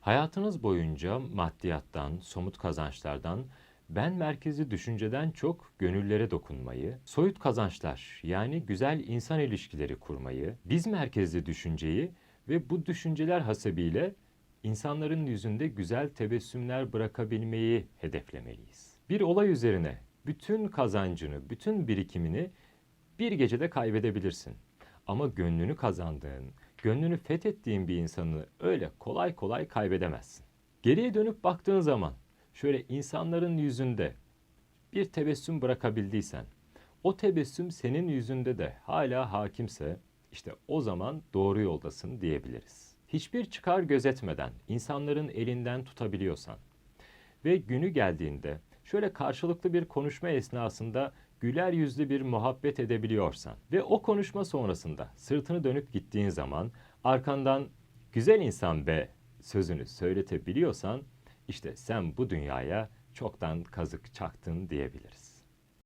Hayatınız boyunca maddiyattan, somut kazançlardan, ben merkezi düşünceden çok gönüllere dokunmayı, soyut kazançlar yani güzel insan ilişkileri kurmayı, biz merkezli düşünceyi ve bu düşünceler hasebiyle insanların yüzünde güzel tebessümler bırakabilmeyi hedeflemeliyiz. Bir olay üzerine bütün kazancını, bütün birikimini bir gecede kaybedebilirsin. Ama gönlünü kazandığın, gönlünü fethettiğin bir insanı öyle kolay kolay kaybedemezsin. Geriye dönüp baktığın zaman şöyle insanların yüzünde bir tebessüm bırakabildiysen, o tebessüm senin yüzünde de hala hakimse işte o zaman doğru yoldasın diyebiliriz. Hiçbir çıkar gözetmeden insanların elinden tutabiliyorsan ve günü geldiğinde şöyle karşılıklı bir konuşma esnasında güler yüzlü bir muhabbet edebiliyorsan ve o konuşma sonrasında sırtını dönüp gittiğin zaman arkandan güzel insan be sözünü söyletebiliyorsan işte sen bu dünyaya çoktan kazık çaktın diyebiliriz.